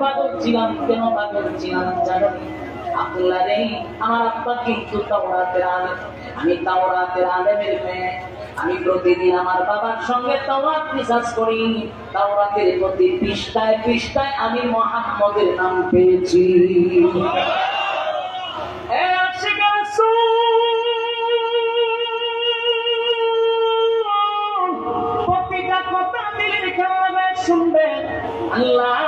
পাগল ছিলাম কেন পাগল ছিলাম জানো আব্দুল্লাহ রে আমার আব্বা কিন্তু তাওরাতের আলেম আমি তাওরাতের আলেমের মেয়ে আমি প্রতিদিন আমার বাবার সঙ্গে তাওরাত রিসার্চ করি তাওরাতের প্রতি পৃষ্ঠায় পৃষ্ঠায় আমি মোহাম্মদের নাম পেয়েছি প্রতিটা কথা খেলাবে শুনবেন আল্লাহ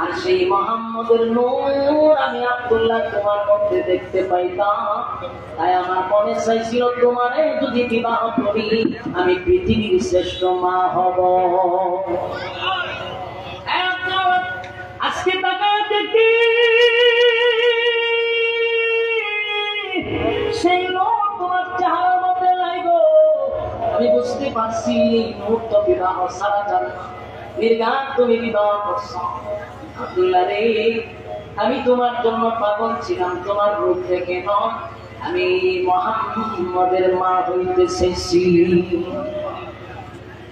আর সেই মোহাম্মদের নূর আমি আব্দুল্লাহ তোমার মধ্যে দেখতে পাইতাম। তাই আমার মনে চাইছিল তোমারে যদি বিবাহ করি, আমি পৃথিবীর শ্রেষ্ঠ মা হব। আজকে তাকায় দেখি সেই লোক তোমার চেহারার মধ্যে নাই আমি বুঝতে পারছি এই মুহূর্ত বিবাহ সারা যাবে না। নির্গান তুমি বিবাহ করছ। আব্দুল্লাহ রে, আমি তোমার জন্য পাগল ছিলাম, তোমার রূপ থেকে নয়। আমি মোহাম্মদের মা হইতে চেয়েছি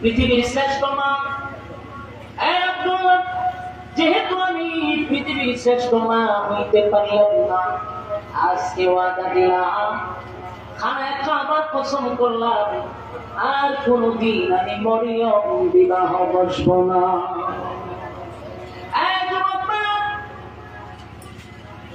পৃথিবীর শ্রেষ্ঠ মা যেহেতু আমি পৃথিবীর শ্রেষ্ঠ মা হইতে পারলাম না, আজকে ওয়াদা দিলাম, খানায় খাবার পছন্দ করলাম, আর কোনদিন আমি মরিয়ম, বিবাহ বসবো না এই যুবক ভাইরা, আর বলবে যখন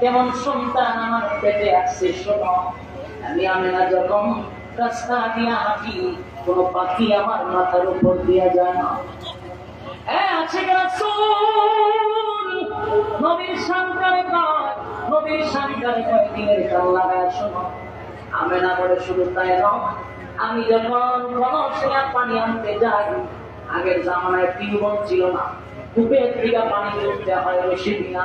কেমন সন্তান আমার পেটে আসছে, শোনো, আমি আমেনা যখন রাস্তা দিয়া হাঁটি, কোনো পাখি আমার মাথার উপর দিয়া যায় না। আমি না আমি যখন কলসিয়া পানি আনতে যাই, আগের জামানায় টিউবওয়েল ছিল না, কূপের থেকে পানি তুলতে হয় রশি দিয়া।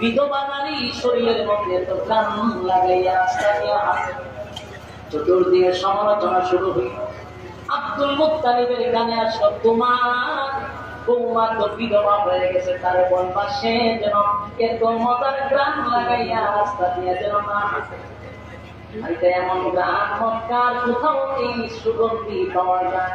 বিধবা নারী শরীরের মধ্যে তো প্রাণ লাগাইয়া রাস্তা দিয়ে হাসে চতুর্দিকে সমালোচনা শুরু হইল। আব্দুল মুক্তালিবের গানে আসলো, তোমার বৌমা তো বিধবা হয়ে গেছে, তার বন পাশে যেন এত মজার গ্রাম লাগাইয়া রাস্তা দিয়ে যেন না এমন গান মক্কার কোথাও এই সুগন্ধি পাওয়া যায়।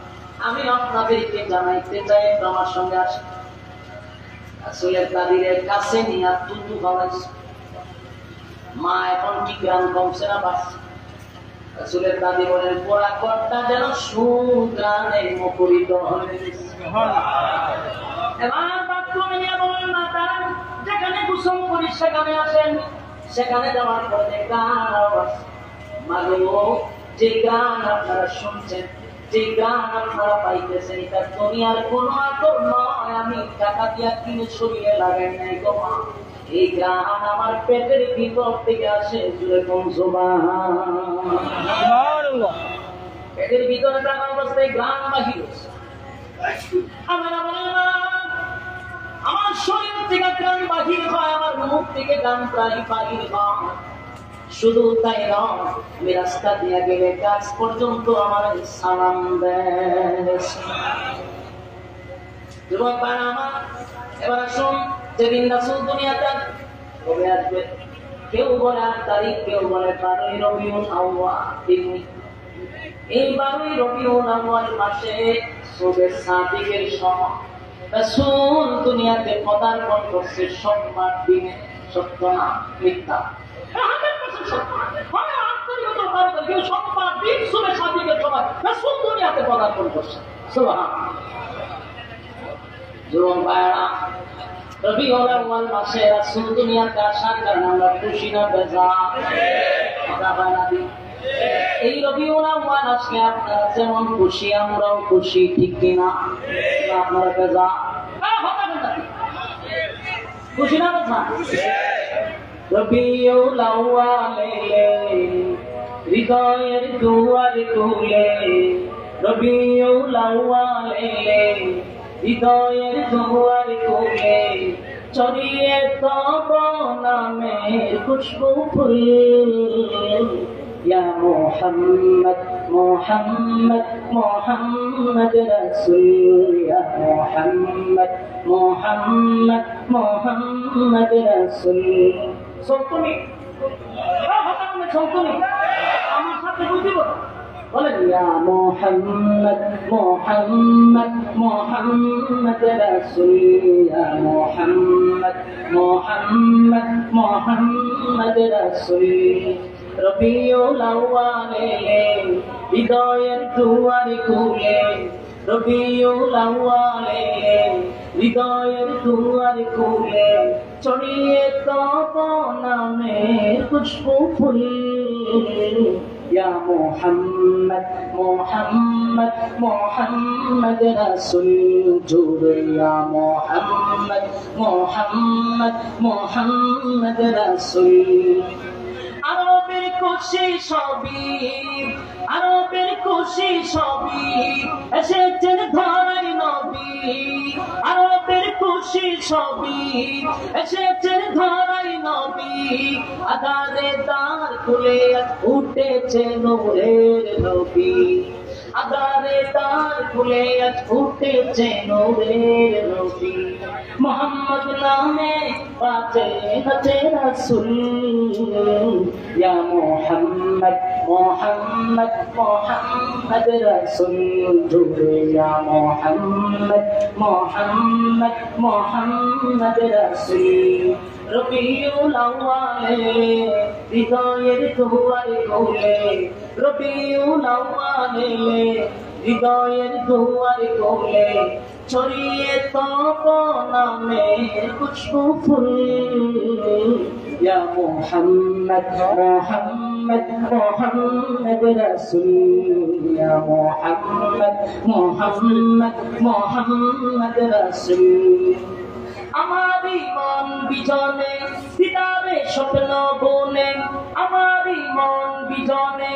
আমি আপনাদেরকে জানাইতে চাই আমার সঙ্গে আসেন আসলে দাদির কাছে নিয়ে তুতু খাওয়াইছে মা এখন কি গ্রাম কমছে না বাড়ছে আসলে বলেন পোড়া কর্তা যেন মুখরিত হয়ে এবার নিয়ে বলেন যেখানে কুসুম করি, সেখানে আসেন। সেখানে যাওয়ার পরে গান মাগো, যে গান আপনারা শুনছেন যে গান আপনারা পাইতেছেন এটা দুনিয়ার কোন আকর নয়। আমি টাকা দিয়া কিনে শরীরে লাগাই নাই গো মা। এই গ্রাম আমার পেটের ভিতর থেকে আসে জুড়ে কোন পেটের ভিতরে থাকা অবস্থায় গ্রাম বাহির আমার শরীর থেকে গ্রাম বাহির হয় আমার মুখ থেকে গ্রাম প্রায় বাহির হয়। শুধু তাই নয়, আমি রাস্তা দিয়ে গেলে কাজ পর্যন্ত আমার সালাম এবার যেদিন রাসূল দুনিয়াতে কবে আসবে? কেউ বলে আট তারিখ, কেউ বলে বারোই এই বারোই মাসে সুবে সাদিকের সময়। দুনিয়াতে পদার্পণ করছে, সোমবার দিনে, সত্য না, মিথ্যা। হয় আন্তরিকতা আউয়াল মাসে রাসূল দুনিয়াতে আসার কারণে আমরা এই রবি আউয়াল আসলে আপনারা যেমন খুশি, আমরাও খুশি, ঠিক কিনা আপনারা বেজা। হ্যাঁ। খুশি না, বেজা? রবিউল আউয়ালে হৃদয়ের দুয়ার খুলে রবিউল আউয়ালে হৃদয়ের দুয়ার খুলে চড়িয়ে তব নামে খুশবু ফুল ইয়া মোহাম্মদ মোহাম্মদ মোহাম্মদ রসুল ইয়া মোহাম্মদ মোহাম্মদ মোহাম্মদ রসুল সপ্তমী? সপ্তমী। আমার সাথে বুঝিব বলেন ইয়া মোহাম্মদ মোহাম্মদ মোহাম্মদ রাসূল, ইয়া মোহাম্মদ মোহাম্মদ মোহাম্মদ রাসূল। রবিউল আউয়ালে, হৃদয়ের দুয়ার খুলে রবিউল আউয়ালে হৃদয়ের দুয়ার খুলে চড়িয়ে তপ নামে খুশবু ফুল يا محمد محمد محمد رسول جور يا محمد محمد محمد رسول আরবের খুশি সবই আরবের খুশি সবই, এসেছেন ধরাই নবী। আরবের খুশি সবই, এসেছেন ধরাই নবী। আধারে দ্বার খুলে উঠেছে নূরের নবী। আধারে দ্বার খুলে উঠেছে নূরের নবী। মোহাম্মদ নামে বাজে হতে রাসূল। ইয়া মুহাম্মদ মুহাম্মদ মুহাম্মদ রাসূল। জুড়ে ইয়া মুহাম্মদ মুহাম্মদ মুহাম্মদ রাসূল। রবিউল আউয়ালে, হৃদয়ের দুয়ার খুলে রবিউল আউয়ালে হৃদয়ের দুয়ার খুলে ছড়িয়ে তপ নামের খুশবু ফুল। ইয়া মুহাম্মদ মুহাম্মদ মুহাম্মদ রাসূল। ইয়া মুহাম্মদ মুহাম্মদ মুহাম্মদ রাসূল। আমার মন বিজনে, পিতারে স্বপ্ন বনে। আমার মন বিজনে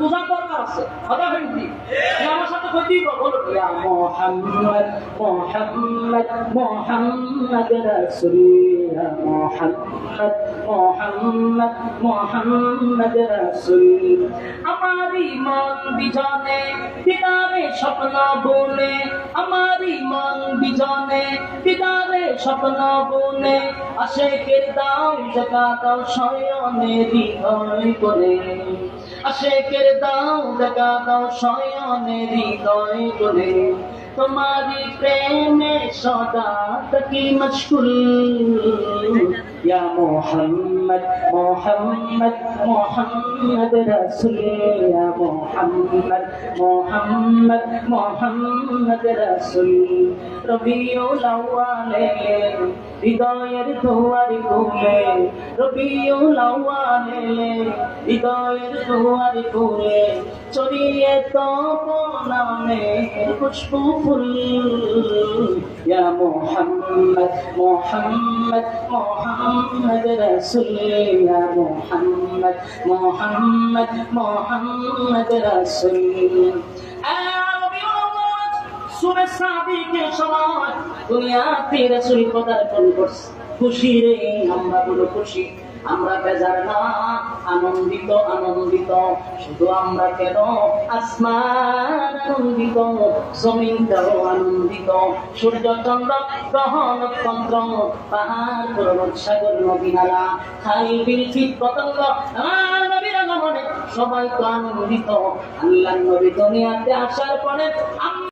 বুঝার দরকার আছে। কথা বলছি আমার সাথে ক্ষতি বলো মুহাম্মদ মুহাম্মদ মুহাম্মদ রাসূল ইয়া মুহাম্মদ মুহাম্মদ মুহাম্মদ রাসূল আমারই মন বিজনে পিতারে স্বপ্ন বনে। আমারই মন বিজনে পিতারে স্বপ্ন বনে। আশেকের দাও জাগা দাও শয়নে হৃদয় করে। আশেকের দাও লাগা দাও শয়নে হৃদয় করে তোমারি প্রেমে সদা তকি মশগুল ইয়া মুহাম্মদ মুহাম্মদ মুহাম্মদ রাসূল ইয়া মুহাম্মদ মুহাম্মদ মুহাম্মদ রাসূল রবিউল আউয়ালে হৃদয়ের দুয়ারি খুলে রবিউল আউয়ালে হৃদয়ের দুয়ারি খুলে চড়িয়ে তো নামে খুশবু ফুল। ইয়া মুহাম্মদ মুহাম্মদ মুহাম্মদ রাসূল ইয়া মুহাম্মদ মুহাম্মদ মুহাম্মদ রাসূল সুরে সাদিকের সময় দুনিয়াতে রাসূল পদার্পণ করছে। খুশি রে আমরা বলো খুশি। আমরা বেজার না, আনন্দিত আনন্দিত। শুধু আমরা কেন? আসমান আনন্দিত, জমিনটাও আনন্দিত। সূর্য চন্দ্র, গ্রহ, নক্ষত্র, পাহাড়, পর্বত, সাগর, নদী, নালা, খাল, বিল পতঙ্গ সবাই তো আনন্দিত। আল্লাহ নবী দুনিয়াতে আসার পরে আমার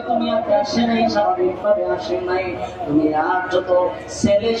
তুমি আসে নাই স্বাভাবিকভাবে আসে নাই। তুমি আর যত ছেলের